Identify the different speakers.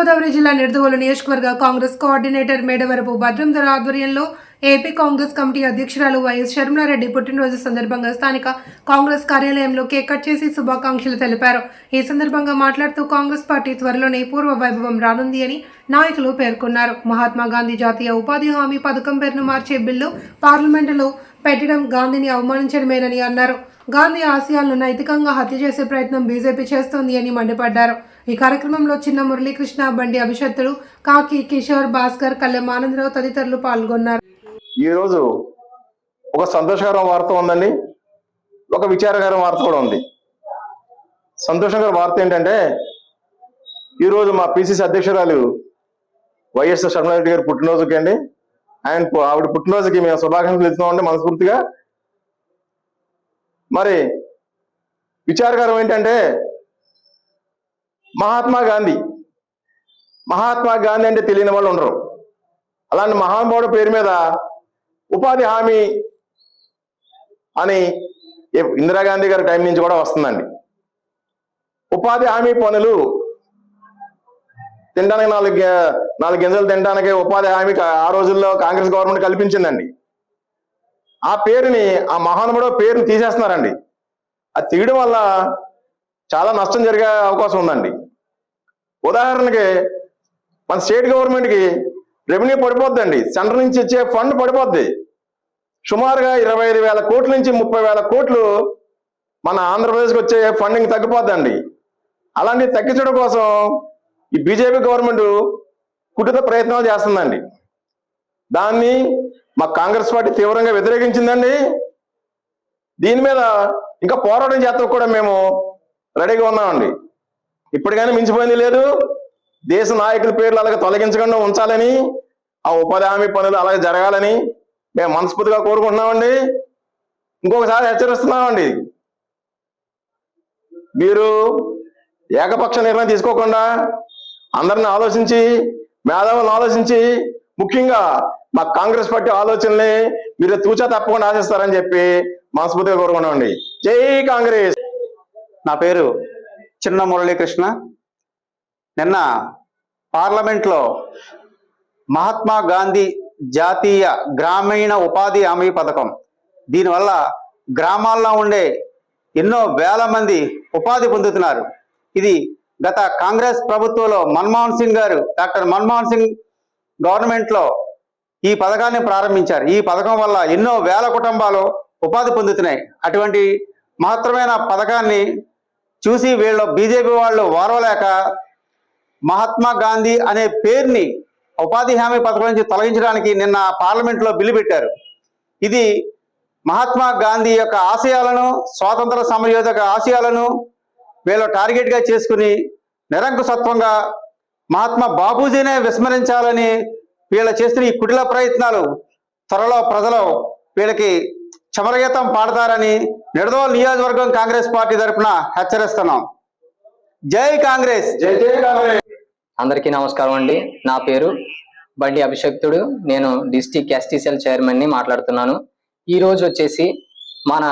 Speaker 1: తూర్పుగోదావరి జిల్లా నిడదవోలు నియోజకవర్గ కాంగ్రెస్ కోఆర్డినేటర్ మేడవరపు భద్రంధర ఆధ్వర్యంలో ఏపీ కాంగ్రెస్ కమిటీ అధ్యక్షురాలు వైఎస్ షర్మిలారెడ్డి పుట్టినరోజు సందర్భంగా స్థానిక కాంగ్రెస్ కార్యాలయంలో కేక్ కట్ చేసి శుభాకాంక్షలు తెలిపారు. ఈ సందర్భంగా మాట్లాడుతూ కాంగ్రెస్ పార్టీ త్వరలోనే పూర్వ వైభవం రానుంది అని నాయకులు పేర్కొన్నారు. మహాత్మా గాంధీ జాతీయ ఉపాధి హామీ పథకం పేరును మార్చే బిల్లు పార్లమెంటులో పెట్టడం గాంధీని అవమానించడమేనని అన్నారు. గాంధీ ఆశయాలను నైతికంగా హత్య చేసే ప్రయత్నం బీజేపీ చేస్తోంది అని మండిపడ్డారు. ఈ కార్యక్రమంలో చిన్న మురళీకృష్ణ బండి అభిషత్తుడు కాకి కిషోర్ భాస్కర్ కళ్యాణ్ ఆనందరావు తదితరులు పాల్గొన్నారు.
Speaker 2: ఈరోజు ఒక సంతోషకరం వార్త ఉందండి. ఒక విచారకరం వార్త కూడా ఉంది. సంతోషకర వార్త ఏంటంటే ఈరోజు మా పిసిసి అధ్యక్షురాలు వైఎస్ షర్మిలారెడ్డి గారి పుట్టినరోజుకి అండి. ఆయన ఆవిడ పుట్టినరోజుకి మేము శుభాకాంక్షలు ఇస్తున్నామండి మనస్ఫూర్తిగా. మరి విచారకరం ఏంటంటే మహాత్మా గాంధీ. మహాత్మా గాంధీ అంటే తెలియని వాళ్ళు ఉండరు. అలాంటి మహానుభావుడు పేరు మీద ఉపాధి హామీ అని ఇందిరాగాంధీ గారి టైం నుంచి కూడా వస్తుందండి. ఉపాధి హామీ పనులు తినడానికి నాలుగు నాలుగు గింజలు తినడానికి ఉపాధి హామీ ఆ రోజుల్లో కాంగ్రెస్ గవర్నమెంట్ కల్పించిందండి. ఆ పేరుని ఆ మహానుభావుడు పేరుని తీసేస్తున్నారండి. అది తీయడం వల్ల చాలా నష్టం జరిగే అవకాశం ఉందండి. ఉదాహరణకి మన స్టేట్ గవర్నమెంట్కి రెవెన్యూ పడిపోద్దండి. సెంటర్ నుంచి ఇచ్చే ఫండ్ పడిపోద్ది. సుమారుగా ఇరవై ఐదు వేల కోట్ల నుంచి ముప్పై వేల కోట్లు మన ఆంధ్రప్రదేశ్కి వచ్చే ఫండింగ్ తగ్గిపోద్దండి. అలాంటివి తగ్గించడం కోసం ఈ బీజేపీ గవర్నమెంట్ కుటుత ప్రయత్నాలు చేస్తుందండి. దాన్ని మా కాంగ్రెస్ పార్టీ తీవ్రంగా వ్యతిరేకించిందండి. దీని మీద ఇంకా పోరాటం చేస్తాం కూడా మేము రెడీగా ఉన్నామండి. ఇప్పటికైనా మించిపోయింది లేదు. దేశ నాయకుల పేర్లు అలాగే తొలగించకుండా ఉంచాలని ఆ ఉపాధి హామీ పనులు అలాగే జరగాలని మేము మనస్ఫూర్తిగా కోరుకుంటున్నామండి. ఇంకొకసారి హెచ్చరిస్తున్నామండి. మీరు ఏకపక్ష నిర్ణయం తీసుకోకుండా అందరిని ఆలోచించి మేధావులను ఆలోచించి ముఖ్యంగా మా కాంగ్రెస్ పార్టీ ఆలోచనల్ని మీరు తూచా తప్పకుండా ఆశిస్తారని చెప్పి మనస్ఫూర్తిగా కోరుకున్నామండి జై కాంగ్రెస్!
Speaker 3: నా పేరు చిన్న మురళీకృష్ణ. నిన్న పార్లమెంట్లో మహాత్మా గాంధీ జాతీయ గ్రామీణ ఉపాధి హామీ పథకం. దీనివల్ల గ్రామాల్లో ఉండే ఎన్నో వేల మంది ఉపాధి పొందుతున్నారు. ఇది గత కాంగ్రెస్ ప్రభుత్వంలో మన్మోహన్ సింగ్ గారు డాక్టర్ మన్మోహన్ సింగ్ గవర్నమెంట్లో ఈ పథకాన్ని ప్రారంభించారు. ఈ పథకం వల్ల ఎన్నో వేల కుటుంబాలు ఉపాధి పొందుతున్నాయి. అటువంటి మహత్తరమైన పథకాన్ని చూసి వీళ్ళు బీజేపీ వాళ్ళు వారవలేక మహాత్మా గాంధీ అనే పేరుని ఉపాధి హామీ పథకం నుంచి తొలగించడానికి నిన్న పార్లమెంట్లో బిల్లు పెట్టారు. ఇది మహాత్మా గాంధీ యొక్క ఆశయాలను స్వాతంత్ర సమయోధక ఆశయాలను వీళ్ళు టార్గెట్గా చేసుకుని నిరంకుశత్వంగా మహాత్మా బాపూజీనే విస్మరించాలని వీళ్ళు చేస్తున్న ఈ కుటిల ప్రయత్నాలు త్వరలో ప్రజలు వీళ్ళకి చమరగీతం పాడతారని నిడదవోలు నియోజకవర్గం కాంగ్రెస్ పార్టీ తరఫున హెచ్చరిస్తున్నాం. జై కాంగ్రెస్!
Speaker 2: జై జై కాంగ్రెస్!
Speaker 4: అందరికీ నమస్కారం అండి. నా పేరు బండి అభిషక్తుడు. నేను డిస్టిక్ ఎస్టీసీఎల్ చైర్మన్ని మాట్లాడుతున్నాను. ఈ రోజు వచ్చేసి మన